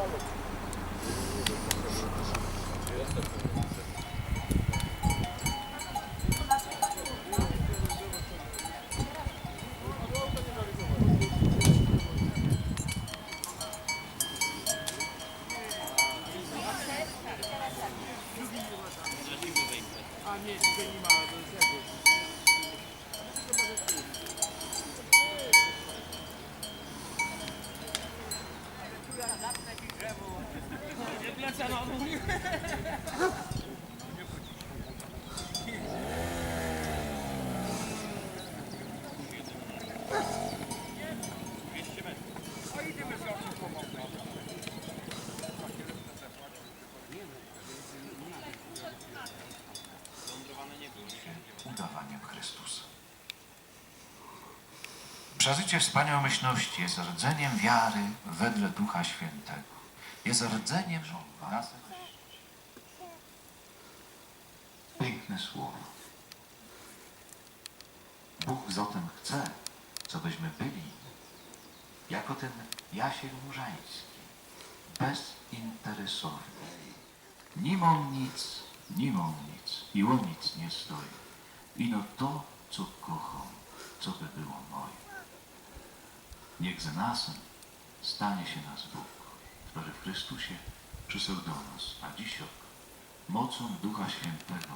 А, нет, тебя не мало, друзья. szanowni. Udawaniem Chrystusa. Przeżycie wspaniałomyślności jest rdzeniem wiary wedle Ducha Świętego. Jest rdzeniem nas. Piękne słowo. Bóg zatem chce, cobyśmy byli jako ten Jasiek Murzański, bezinteresowny. Nim on nic, nim on nic i o nic nie stoi. Ino to, co kocham, co by było moje. Niech z nas stanie się nas Bóg, który w Chrystusie nas, a dzisiaj mocą Ducha Świętego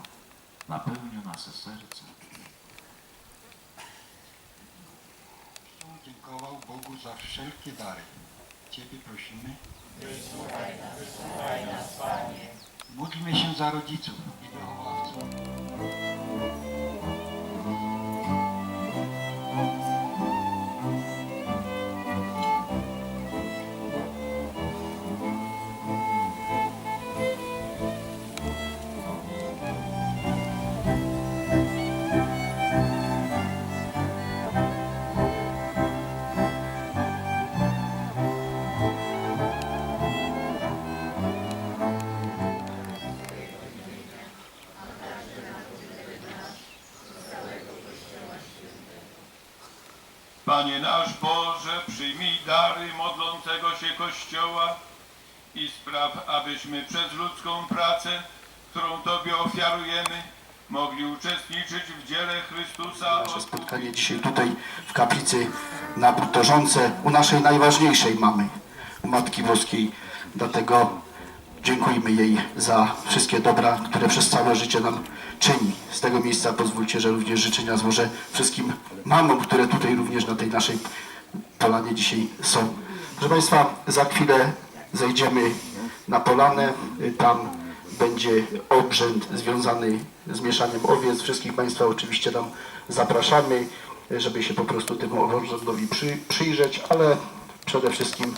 napełnił nasze serce Dziękował Bogu za wszelkie dary. Ciebie prosimy. Módlmy się za rodziców i wychowawców. Panie nasz Boże, przyjmij dary modlącego się Kościoła i spraw, abyśmy przez ludzką pracę, którą Tobie ofiarujemy, mogli uczestniczyć w dziele Chrystusa. Nasze spotkanie dzisiaj tutaj w kaplicy na Brutożonce u naszej najważniejszej mamy, Matki Boskiej. Dlatego dziękujmy jej za wszystkie dobra, które przez całe życie nam czyni. Z tego miejsca pozwólcie, że również życzenia złożę wszystkim mamom, które tutaj również na tej naszej polanie dzisiaj są. Proszę Państwa, za chwilę zejdziemy na polanę. Tam będzie obrzęd związany z mieszaniem owiec. Wszystkich Państwa oczywiście tam zapraszamy, żeby się po prostu temu obrzędowi przy, przyjrzeć, ale przede wszystkim